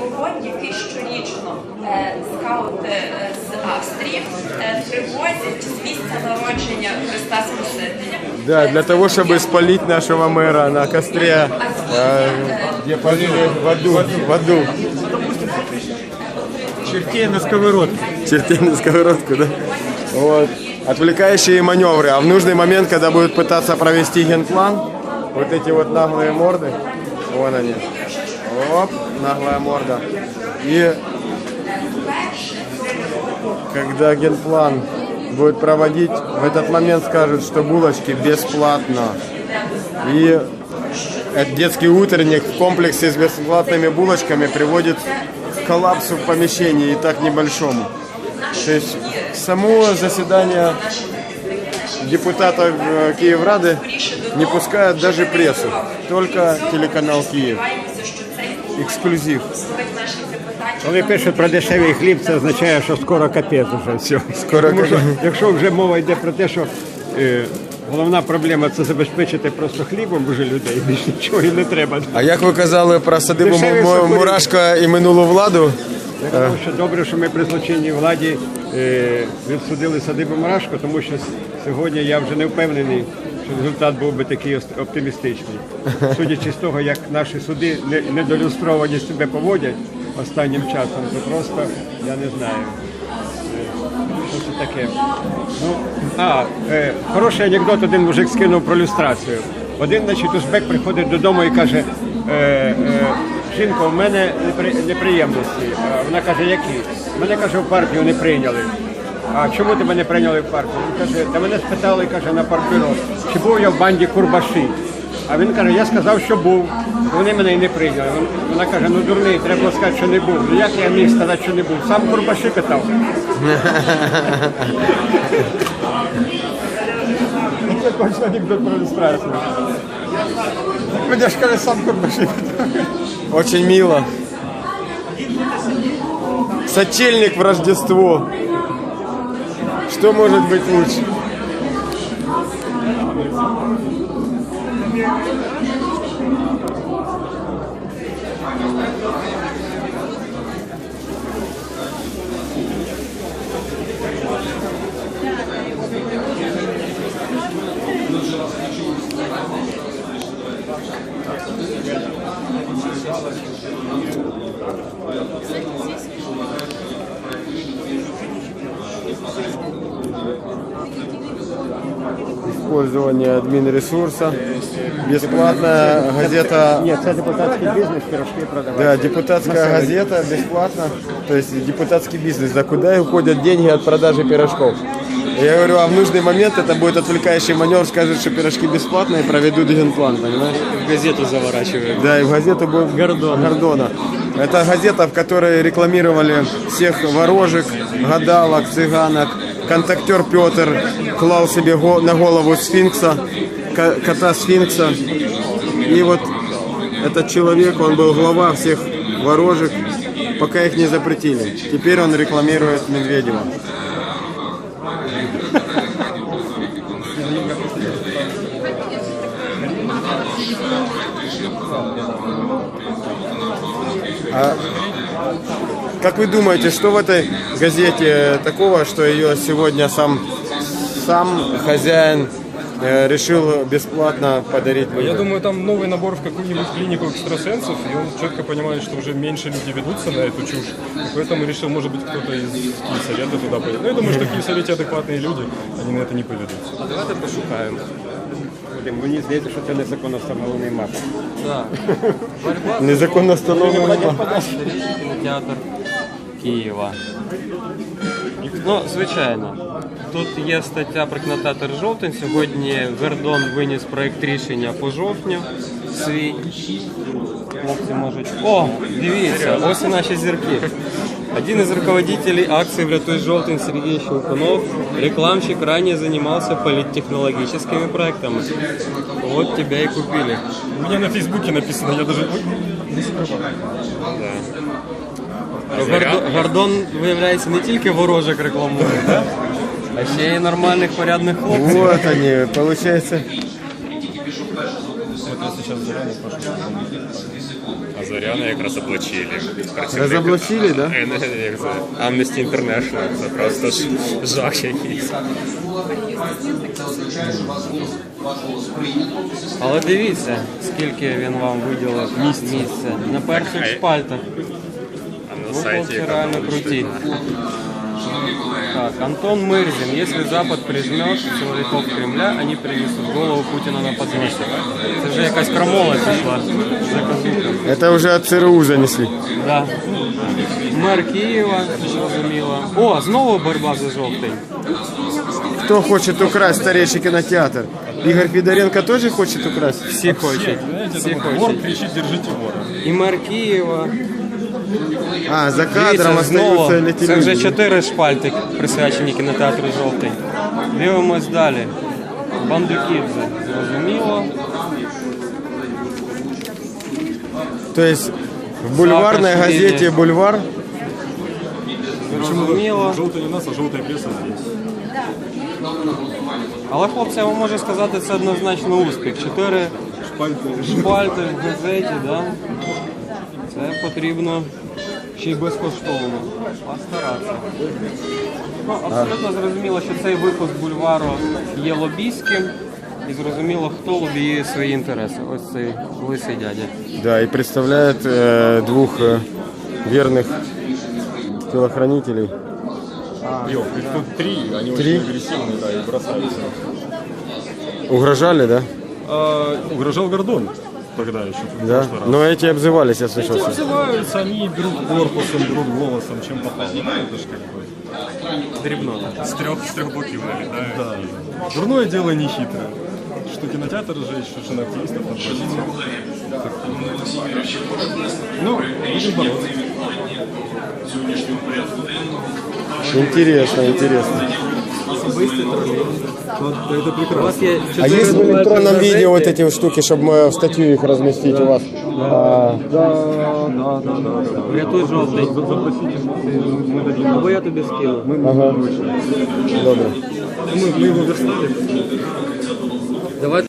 вогонь, який щорічно е, скаути е, з Австрії е, привозять з місця народження Христа Спасителя. Да, для того, чтобы спалить нашего мэра на костре, э, где полили воду, воду, Чертей на сковородке. чертей на сковородку, да? Вот. Отвлекающие маневры. А в нужный момент, когда будут пытаться провести генплан, вот эти вот наглые морды, вон они. Оп, наглая морда. И когда генплан будет проводить, в этот момент скажут, что булочки бесплатно. И этот детский утренник в комплексе с бесплатными булочками приводит к коллапсу в помещении и так небольшому. То есть само заседание депутатов э, Киеврады не пускают даже прессу, только телеканал Киев. Депутатів. Коли пишуть про дешевий хліб, це означає, що скоро капець вже все. Скоро Тому що, якщо вже мова йде про те, що е, головна проблема це забезпечити просто хлібом уже людей, більше нічого і не треба. А як ви казали про садибу Дешеві Му-. Мурашка і минулу владу? Тому що добре, що ми при злочинній владі е, відсудили садибу Марашко, тому що с- сьогодні я вже не впевнений, що результат був би такий оптимістичний. Судячи з того, як наші суди недолюстровані себе поводять останнім часом, то просто я не знаю. е, Що це таке? Ну, а, е, хороший анекдот один мужик скинув про люстрацію. Один, значить, узбек приходить додому і каже, е, е, жінко, в мене непри- неприємності. Вона каже, які? Мене каже, в партію не прийняли. А чому тебе не прийняли в партію? Він каже, та мене спитали, каже, на партбюро, чи був я в банді Курбаші. А він каже, я сказав, що був. Вони мене і не прийняли. Вона каже, ну дурний, треба було сказати, що не був. Ну як я міг сказати, що не був? Сам Курбаші питав. Це точно анекдот про ілюстрацію. Мене ж каже, сам Курбаші питав. Очень мило. Сочельник в Рождество. Что может быть лучше? Использование админ-ресурса. Бесплатная газета Ні, це депутатський бізнес, пірожки продавати. Да, депутатская газета бесплатно, то есть депутатский бизнес. Да куда уходят деньги от продажи пирожков? Я говорю, а в нужный момент это будет отвлекающий маневр, скажут, что пирожки бесплатные, и проведут генплан, понимаешь? в газету заворачивают. Да, и в газету будет Гордона. Гордона. Это газета, в которой рекламировали всех ворожек, гадалок, цыганок. Контактер Петр клал себе на голову сфинкса, ко- кота сфинкса. И вот этот человек, он был глава всех ворожек, пока их не запретили. Теперь он рекламирует Медведева. А как вы думаете, что в этой газете такого, что ее сегодня сам, сам хозяин э, решил бесплатно подарить Я людям? думаю, там новый набор в какую-нибудь клинику экстрасенсов, и он четко понимает, что уже меньше люди ведутся на эту чушь. И поэтому решил, может быть, кто-то из Киевсовета туда поедет. Ну, я думаю, что в Киевсовете адекватные люди, они на это не поведутся. А давайте пошукаємо. Блін, Мені здається, що це незаконно встановлений мап. Так. Борьба за Незаконно встановлений кінотеатр Києва. Ну, звичайно. Тут є стаття про кінотеатр Жовтень. Сьогодні Вердон виніс проєкт рішення по жовтню свій. Хлопці можуть. О, дивіться, ось і наші зірки. Один из руководителей акции «Врятуй желтый» Сергей Щелкунов, рекламщик, ранее занимался политтехнологическими проектами. Вот тебя и купили. У меня на Фейсбуке написано, я даже... Ой, не скрываю. Гордон, Гордон, виявляється, не тільки ворожок рекламує, да? а ще й нормальних порядних хлопців. Вот они, получается. Вот я сейчас заранее пошел. Зоряна як розоблачили. Працівник- Розоблачили, да? Е, не, як це? Amnesty International. Це просто ж жах якийсь. Але дивіться, скільки він вам виділив місця. На перших Хай. шпальтах. А на Ну, сайті хлопці яка реально там круті. Так, Антон Мырзин. Если Запад прижмет силовиков Кремля, они принесут голову Путина на подносе. Це вже якась крамола пішла. Заказуха. Это уже от ЦРУ занесли. Да. Мер Києва, зрозуміло. О, знову боротьба за жовтий. Кто хочет украсть старейший кинотеатр? Игорь Федоренко тоже хочет украсть? Всі хочуть. Знаете, Всі там вор хочуть. кричит, держите вора. І мер Києва. А, за кадром Дивіться, знову. остаются эти Це вже люди. чотири шпальти присвячені кінотеатру жовтий. Дивимось далі. Бандукідзе. Зрозуміло. То есть в бульварной Саакашвили. газете «Бульвар» Зрозуміло. Желтый не нас, а желтая пресса здесь. Але хлопці, я вам можу сказати, це однозначно успіх. Чотири Шпальты. шпальти в газеті, да? Це потрібно ще й безкоштовно. Постаратися. Ну, абсолютно зрозуміло, що цей випуск бульвару є лобійським. І зрозуміло, хто лобіює свої інтереси. Ось цей лисий дядя. да, и представляет э, двух э, верных телохранителей. Йо, их тут три, они Три? очень агрессивные, да, и бросаются. Угрожали, да? А, угрожал Гордон тогда еще, в Да. прошлый раз. Но эти обзывались, я слышал. Эти обзываются, они друг корпусом, друг голосом, чем попало. Ну, это ж как бы... Дрібнота. З трьох, з трьох боків налітають. Да. Дурное дело не хитрое. Что кинотеатр сжечь, что на активистов отбросить. Ну, будем бороться. Интересно, интересно. Это прекрасно. А есть в электронном виде вот эти штуки, чтобы в статью их разместить у вас? А, Да, да, да, да. да. Врятуй жовтий. Запросите, мы дадим. Або я тобі скину. ага. Добре. Мы, мы его верстали. Давай